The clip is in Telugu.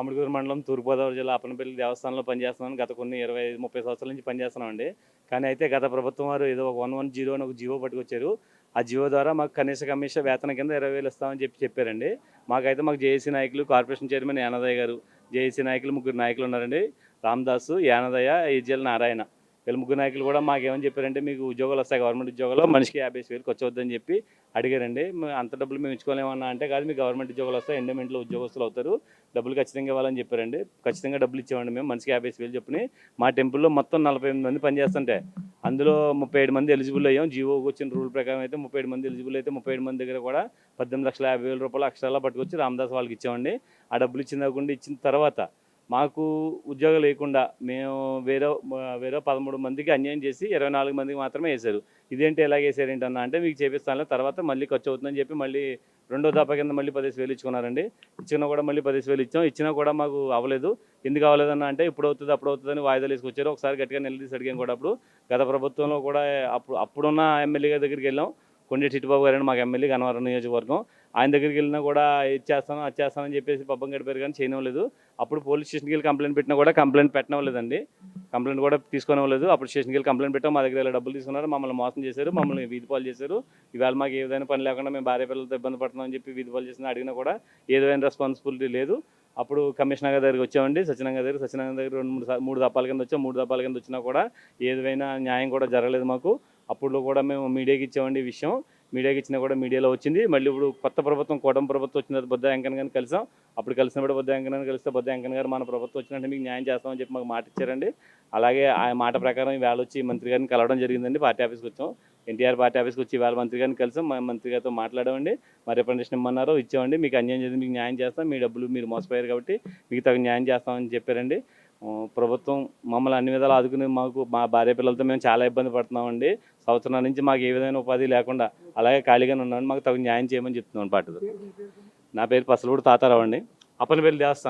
మామిడిగూరు మండలం తూర్పుగోదావరి జిల్లా అప్పనపల్లి దేవస్థానంలో పనిచేస్తున్నాను. గత కొన్ని ఇరవై ఐదు ముప్పై సంవత్సరాల నుంచి పనిచేస్తున్నామండి. కానీ అయితే గత ప్రభుత్వం వారు ఏదో ఒక వన్ వన్ జీరో అని ఒక జీవో పట్టుకొచ్చారు. ఆ జీవో ద్వారా మాకు కనీస కమిషన్ వేతన కింద ఇరవై వేలు ఇస్తామని చెప్పి చెప్పారండి. మాకైతే మాకు జేఏసీ నాయకులు కార్పొరేషన్ చైర్మన్ యానదయ్య గారు. జేఏసీ నాయకులు ముగ్గురు నాయకులు ఉన్నారండి. రామదాసు యానదయ్య ఈజల్ నారాయణ. వీళ్ళ ముగ్గురు నాయకులు కూడా మాకేమని చెప్పారంటే మీకు ఉద్యోగాలు వస్తాయి గవర్నమెంట్ ఉద్యోగాలు మనిషికి యాభై వేలు ఖర్చు వద్దని చెప్పి అడిగారండి. అంత డబ్బులు మేము ఇచ్చుకోలేమన్నా అంటే కాదు మీకు గవర్నమెంట్ ఉద్యోగాలు వస్తాయి ఎండమెంట్లో ఉద్యోగస్తులు అవుతారు డబ్బులు ఖచ్చితంగా ఇవ్వాలని చెప్పారండి. ఖచ్చితంగా డబ్బులు ఇచ్చేవాడి మేము మనిషికి యాభై వేలు చెప్పని మా టెంపుల్లో మొత్తం నలభై ఎనిమిది మంది పనిచేస్తుంటే అందులో ముప్పై మంది ఎలిజిబుల్ అయ్యాం. జీవోకి వచ్చిన రూల్ ప్రకారం అయితే ముప్పై మంది ఎలిజిబుల్ అయితే ముప్పై మంది దగ్గర కూడా పద్దెనిమిది లక్షల యాభై వేల రూపాయలు అక్షరాలా పట్టుకొచ్చి రామదాస్ వాళ్ళకి ఇచ్చామండి ఆ డబ్బులు ఇచ్చిన ఇచ్చిన తర్వాత మాకు ఉద్యోగం లేకుండా మేము వేరే వేరే పదమూడు మందికి అన్యాయం చేసి ఇరవై నాలుగు మందికి మాత్రమే వేశారు. ఇదేంటి ఎలాగ వేసారు ఏంటన్నా అంటే మీకు చేపిస్తాను తర్వాత మళ్ళీ ఖర్చు అవుతుందని చెప్పి మళ్ళీ రెండో దాపా కింద మళ్ళీ పదిహేను వేలు ఇచ్చుకున్నారండి. ఇచ్చినా కూడా మళ్ళీ పదిహేను వేలు ఇచ్చాం. ఇచ్చినా కూడా మాకు అవ్వలేదు. ఎందుకు అవ్వలేదన్న అంటే ఇప్పుడు అవుతుంది అప్పుడు అవుతుందని వాయిదాలు వేసుకొచ్చారు. ఒకసారి గట్టిగా నిలదీసి అడిగాం కూడా అప్పుడు. గత ప్రభుత్వంలో కూడా అప్పుడు అప్పుడున్న ఎమ్మెల్యే గారి దగ్గరికి వెళ్ళాం. కొండ చిట్టుబాబు గారు మాకు ఎమ్మెల్యే గన్నవరం నియోజకవర్గం. ఆయన దగ్గరికి వెళ్ళినా కూడా ఇది చేస్తాను అది చేస్తానని చెప్పేసి పబ్బం గడిపారు కానీ చేయనివ్వలేదు. అప్పుడు పోలీస్ స్టేషన్కి వెళ్ళి కంప్లైంట్ పెట్టినా కూడా కంప్లైంట్ పెట్టనివ్వలేదండి. కంప్లైంట్ కూడా తీసుకోనివ్వలేదు. అప్పుడు స్టేషన్కి వెళ్ళి కంప్లైంట్ పెట్టాం. మా దగ్గర డబ్బులు తీసుకున్నారు. మమ్మల్ని మోసం చేశారు. మమ్మల్ని వీధి పాలు చేశారు. ఇవాళ మాకు ఏ విధమైన పని లేకుండా మేము భార్య పిల్లలతో ఇబ్బంది పడుతున్నామని చెప్పి వీధి పాలు చేసిన అడిగినా కూడా ఏదైనా రెస్పాన్సిబిలిటీ లేదు. అప్పుడు కమిషనర్ గారి దగ్గరికి వచ్చామండి. సత్యనారాయణ దగ్గర సత్యనారాయణ దగ్గర రెండు మూడు మూడు దప్పాల కింద వచ్చాం. మూడు దప్పాల కింద వచ్చినా కూడా ఏదైనా న్యాయం కూడా జరగలేదు మాకు. అప్పుడు కూడా మేము మీడియాకి ఇచ్చామండి ఈ విషయం. మీడియాకి ఇచ్చినా కూడా మీడియాలో వచ్చింది. మళ్ళీ ఇప్పుడు కొత్త ప్రభుత్వం కోటం ప్రభుత్వం వచ్చిన తర్వాత బొద్ద వెంకన్న గారిని కలిసాం. అప్పుడు కలిసినప్పుడు బొద్ద వెంకన్న గారిని కలిస్తే బొద్ద వెంకన్న గారు మన ప్రభుత్వం వచ్చినట్టు మీకు న్యాయం చేస్తామని చెప్పి మాకు మాట ఇచ్చారండి. అలాగే ఆ మాట ప్రకారం వేళ వచ్చి మంత్రి గారిని కలవడం జరిగిందండి. పార్టీ ఆఫీస్కి వచ్చాం. ఎన్టీఆర్ పార్టీ ఆఫీస్కి వచ్చి ఇవాళ మంత్రి గారిని కలిసాం. మా మంత్రి గారితో మాట్లాడామండి. మరి రిప్రజెంటేషన్ ఇమ్మన్నారు. ఇచ్చామండి. మీకు అన్యాయం చేసి మీకు న్యాయం చేస్తాం. మీ డబ్బులు మీరు మోసపోయారు కాబట్టి మీకు తగిన న్యాయం చేస్తామని చెప్పారండి. ప్రభుత్వం మమ్మల్ని అన్ని విధాలు ఆదుకుని మాకు మా భార్య పిల్లలతో మేము చాలా ఇబ్బంది పడుతున్నామండి. సంవత్సరం నుంచి మాకు ఏ విధమైన ఉపాధి లేకుండా అలాగే ఖాళీగానే ఉన్నామని మాకు తగు న్యాయం చేయమని చెప్తున్నాను పాటలు నా పేరు పసలూడు తాతారావు అండి. అప్పనపల్లి దేవస్థానం.